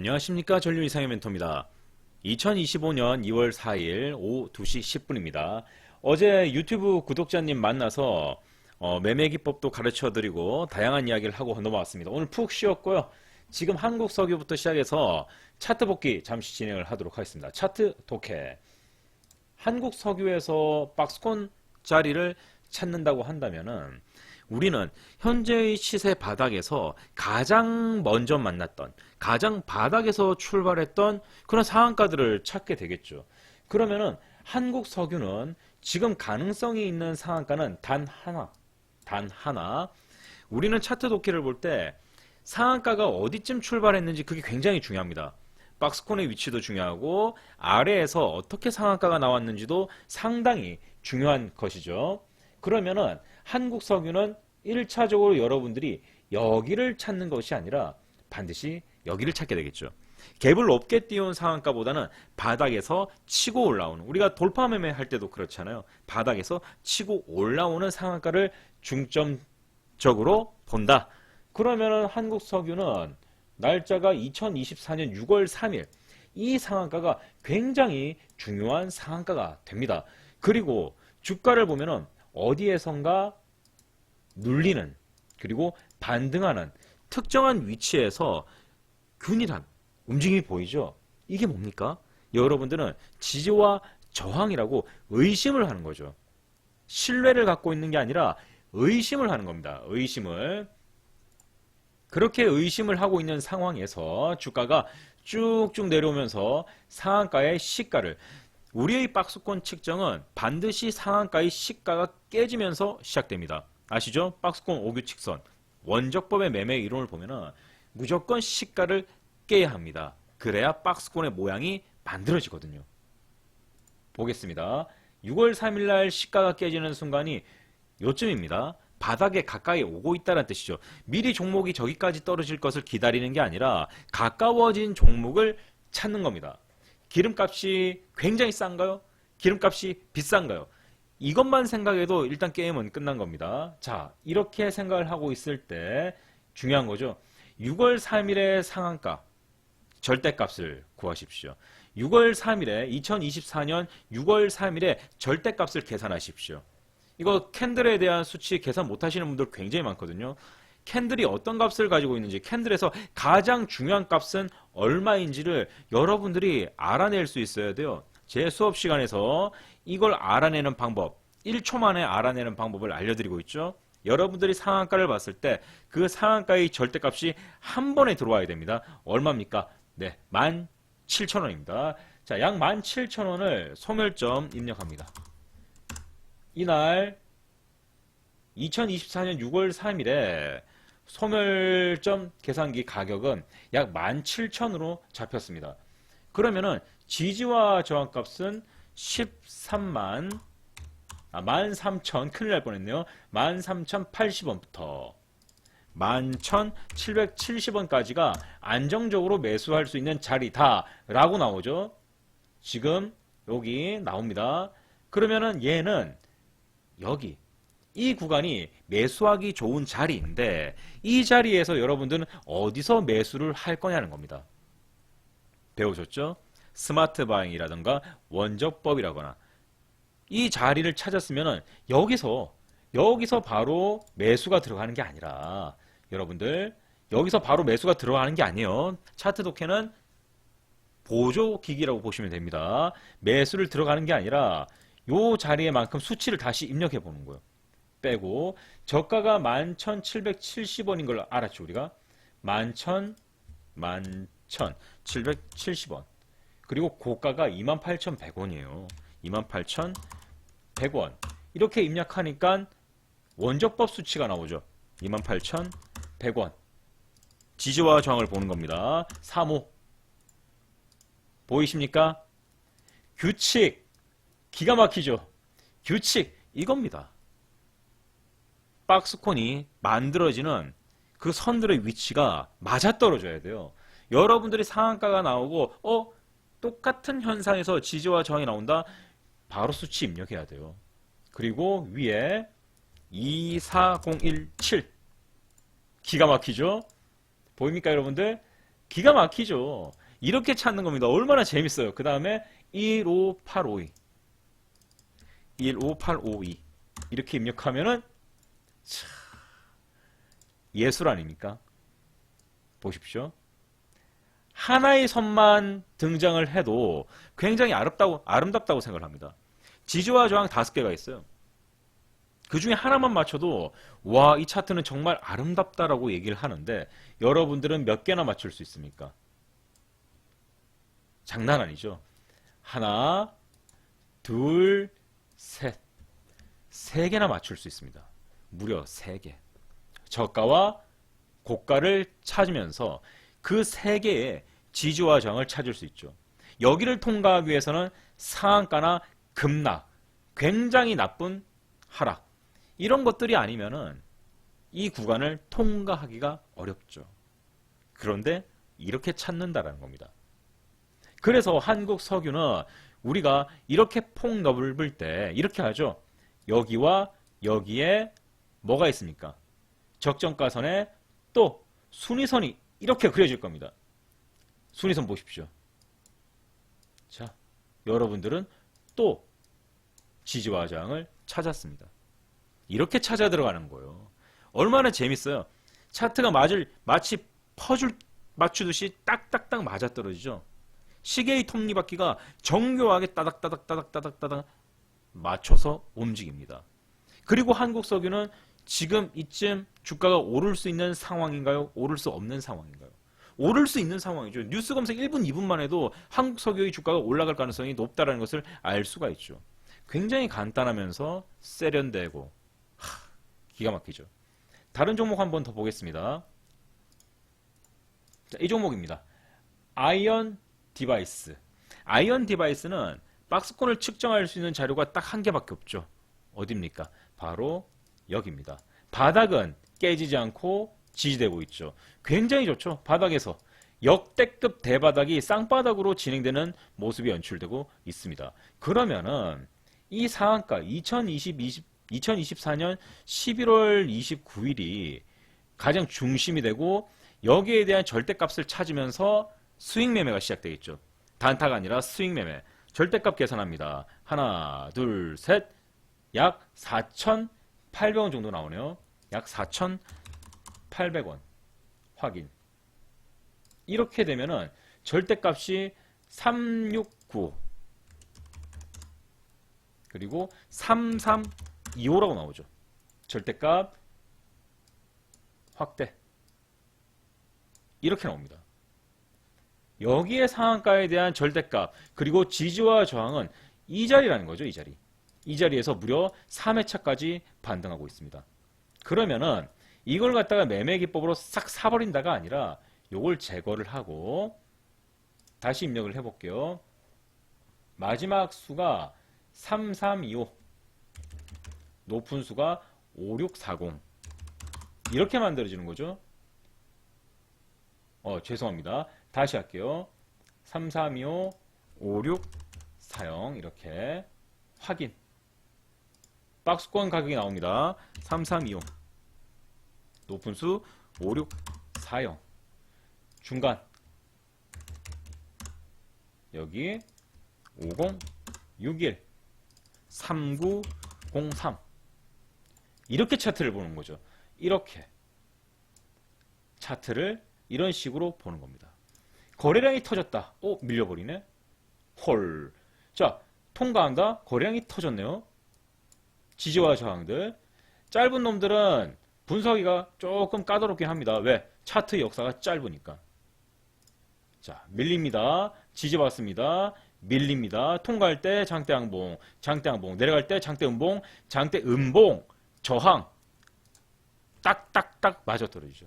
안녕하십니까 전류 이상의 멘토입니다. 2025년 2월 4일 오후 2시 10분입니다. 어제 유튜브 구독자님 만나서 어, 매매 기법도 가르쳐 드리고 다양한 이야기를 하고 넘어왔습니다. 오늘 푹 쉬었고요. 지금 한국 석유부터 시작해서 차트 복귀 잠시 진행을 하도록 하겠습니다. 차트 독해. 한국 석유에서 박스콘 자리를 찾는다고 한다면은 우리는 현재의 시세 바닥에서 가장 먼저 만났던 가장 바닥에서 출발했던 그런 상한가들을 찾게 되겠죠. 그러면은 한국 석유는 지금 가능성이 있는 상한가는 단 하나, 단 하나. 우리는 차트 독해를 볼 때 상한가가 어디쯤 출발했는지 그게 굉장히 중요합니다. 박스콘의 위치도 중요하고 아래에서 어떻게 상한가가 나왔는지도 상당히 중요한 것이죠. 그러면은 한국 석유는 1차적으로 여러분들이 여기를 찾는 것이 아니라 반드시 여기를 찾게 되겠죠. 갭을 높게 띄운 상한가보다는 바닥에서 치고 올라오는 우리가 돌파 매매 할 때도 그렇잖아요. 바닥에서 치고 올라오는 상한가를 중점적으로 본다. 그러면은 한국 석유는 날짜가 2024년 6월 3일 이 상한가가 굉장히 중요한 상한가가 됩니다. 그리고 주가를 보면은 어디에선가 눌리는 그리고 반등하는 특정한 위치에서 균일한 움직임이 보이죠. 이게 뭡니까? 여러분들은 지지와 저항이라고 의심을 하는 거죠. 신뢰를 갖고 있는 게 아니라 의심을 하는 겁니다. 의심을. 그렇게 의심을 하고 있는 상황에서 주가가 쭉쭉 내려오면서 상한가의 시가를 우리의 박스권 측정은 반드시 상한가의 시가가 깨지면서 시작됩니다. 아시죠? 박스권 5규 직선. 원적법의 매매 이론을 보면은 무조건 시가를 깨야 합니다. 그래야 박스권의 모양이 만들어지거든요. 보겠습니다. 6월 3일 날 시가가 깨지는 순간이 요쯤입니다. 바닥에 가까이 오고 있다는 뜻이죠. 미리 종목이 저기까지 떨어질 것을 기다리는 게 아니라 가까워진 종목을 찾는 겁니다. 기름값이 굉장히 싼가요? 기름값이 비싼가요? 이것만 생각해도 일단 게임은 끝난 겁니다. 자, 이렇게 생각을 하고 있을 때 중요한 거죠. 6월 3일의 상한가, 절대값을 구하십시오. 6월 3일에 2024년 6월 3일에 절대값을 계산하십시오. 이거 캔들에 대한 수치 계산 못 하시는 분들 굉장히 많거든요. 캔들이 어떤 값을 가지고 있는지 캔들에서 가장 중요한 값은 얼마인지를 여러분들이 알아낼 수 있어야 돼요. 제 수업 시간에서 이걸 알아내는 방법, 1초 만에 알아내는 방법을 알려드리고 있죠. 여러분들이 상한가를 봤을 때 그 상한가의 절대값이 한 번에 들어와야 됩니다. 얼마입니까? 네, 17,000원입니다. 자, 약 17,000원을 소멸점 입력합니다. 이날 2024년 6월 3일에 소멸점 계산기 가격은 약 17,000으로 잡혔습니다. 그러면은 지지와 저항값은 13만 아, 13,000 큰일 날 뻔했네요. 13,080원부터 11,770원까지가 안정적으로 매수할 수 있는 자리다 라고 나오죠. 지금 여기 나옵니다. 그러면은 얘는 여기 이 구간이 매수하기 좋은 자리인데 이 자리에서 여러분들은 어디서 매수를 할 거냐는 겁니다. 배우셨죠? 스마트 바잉이라든가 원적법이라거나 이 자리를 찾았으면 여기서 여기서 바로 매수가 들어가는 게 아니라 여러분들 여기서 바로 매수가 들어가는 게 아니에요. 차트 독해는 보조 기기라고 보시면 됩니다. 매수를 들어가는 게 아니라 요 자리에 만큼 수치를 다시 입력해 보는 거예요. 빼고 저가가 11,770원인 걸 알았죠, 우리가? 11,000 11,770원. 그리고 고가가 28,100원이에요. 28,100원. 이렇게 입력하니까 원적법 수치가 나오죠. 28,100원. 지지와 저항을 보는 겁니다. 3호. 보이십니까? 규칙. 기가 막히죠. 규칙. 이겁니다. 박스콘이 만들어지는 그 선들의 위치가 맞아떨어져야 돼요. 여러분들이 상한가가 나오고 어 똑같은 현상에서 지지와 저항이 나온다. 바로 수치 입력해야 돼요. 그리고 위에 24017 기가 막히죠? 보입니까 여러분들? 기가 막히죠. 이렇게 찾는 겁니다. 얼마나 재밌어요. 그 다음에 15852 15852 이렇게 입력하면은 차, 예술 아닙니까? 보십시오. 하나의 선만 등장을 해도 굉장히 아름다고, 아름답다고 생각을 합니다. 지지와 저항 다섯 개가 있어요. 그 중에 하나만 맞춰도 와, 이 차트는 정말 아름답다라고 얘기를 하는데 여러분들은 몇 개나 맞출 수 있습니까? 장난 아니죠. 하나, 둘, 셋. 세 개나 맞출 수 있습니다. 무려 세 개. 저가와 고가를 찾으면서 그 세 개의 지지와 저항을 찾을 수 있죠. 여기를 통과하기 위해서는 상한가나 급락, 굉장히 나쁜 하락 이런 것들이 아니면은 이 구간을 통과하기가 어렵죠. 그런데 이렇게 찾는다라는 겁니다. 그래서 한국 석유는 우리가 이렇게 폭 넓을 때 이렇게 하죠. 여기와 여기에 뭐가 있습니까? 적정가선에 또 순위선이 이렇게 그려질 겁니다. 순위선 보십시오. 자, 여러분들은 또 지지와 저항을 찾았습니다. 이렇게 찾아 들어가는 거예요. 얼마나 재밌어요. 차트가 맞을 마치 퍼즐 맞추듯이 딱딱딱 맞아 떨어지죠. 시계의 톱니바퀴가 정교하게 따닥따닥 따닥따닥 따닥 맞춰서 움직입니다. 그리고 한국 석유는 지금 이쯤 주가가 오를 수 있는 상황인가요? 오를 수 없는 상황인가요? 오를 수 있는 상황이죠. 뉴스 검색 1분, 2분만 해도 한국 석유의 주가가 올라갈 가능성이 높다라는 것을 알 수가 있죠. 굉장히 간단하면서 세련되고 하, 기가 막히죠. 다른 종목 한번 더 보겠습니다. 자, 이 종목입니다. 아이언 디바이스. 아이언 디바이스는 박스권을 측정할 수 있는 자료가 딱 한 개밖에 없죠. 어딥니까? 바로 여기입니다. 바닥은 깨지지 않고 지지되고 있죠. 굉장히 좋죠. 바닥에서 역대급 대바닥이 쌍바닥으로 진행되는 모습이 연출되고 있습니다. 그러면은 이 상한가 2020, 2024년 11월 29일이 가장 중심이 되고 여기에 대한 절대값을 찾으면서 수익 매매가 시작되겠죠. 단타가 아니라 수익 매매. 절대값 계산합니다. 하나, 둘, 셋. 약 4,800원 정도 나오네요. 약 4,800원. 확인. 이렇게 되면은 절대값이 369 그리고 3325라고 나오죠. 절대값 확대. 이렇게 나옵니다. 여기에 상한가에 대한 절대값 그리고 지지와 저항은 이 자리라는 거죠. 이 자리. 이 자리에서 무려 3회차까지 반등하고 있습니다. 그러면은 이걸 갖다가 매매 기법으로 싹 사버린다가 아니라 요걸 제거를 하고 다시 입력을 해 볼게요. 마지막 수가 3325 높은 수가 5640 이렇게 만들어지는 거죠. 어, 죄송합니다. 다시 할게요. 3325 5640 이렇게 확인 박스권 가격이 나옵니다. 3325 높은 수 5640 중간 여기 5061 3903 이렇게 차트를 보는 거죠. 이렇게 차트를 이런 식으로 보는 겁니다. 거래량이 터졌다. 오, 밀려버리네. 헐. 자, 통과한다. 거래량이 터졌네요. 지지와 저항들. 짧은 놈들은 분석이가 조금 까다롭긴 합니다. 왜? 차트 역사가 짧으니까. 자, 밀립니다. 지지 받습니다. 밀립니다. 통과할 때 장대 항봉, 장대 항봉, 내려갈 때 장대 음봉, 장대 음봉, 저항. 딱딱딱 맞아 떨어지죠.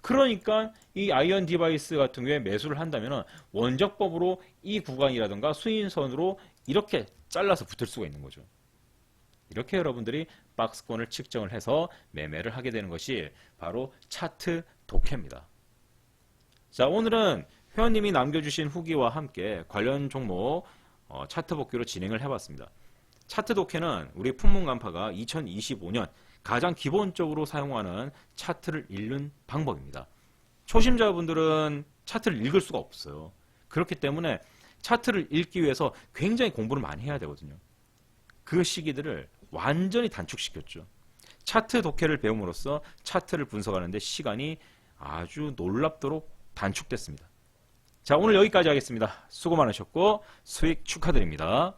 그러니까 이 아이언 디바이스 같은 경우에 매수를 한다면 원적법으로 이 구간이라든가 수인선으로 이렇게 잘라서 붙을 수가 있는 거죠. 이렇게 여러분들이 박스권을 측정을 해서 매매를 하게 되는 것이 바로 차트 독해입니다. 자, 오늘은 회원님이 남겨주신 후기와 함께 관련 종목 어, 차트 복귀로 진행을 해봤습니다. 차트 독해는 우리 품목 간파가 2025년 가장 기본적으로 사용하는 차트를 읽는 방법입니다. 초심자분들은 차트를 읽을 수가 없어요. 그렇기 때문에 차트를 읽기 위해서 굉장히 공부를 많이 해야 되거든요. 그 시기들을 완전히 단축시켰죠. 차트 독해를 배움으로써 차트를 분석하는데 시간이 아주 놀랍도록 단축됐습니다. 자, 오늘 여기까지 하겠습니다. 수고 많으셨고 수익 축하드립니다.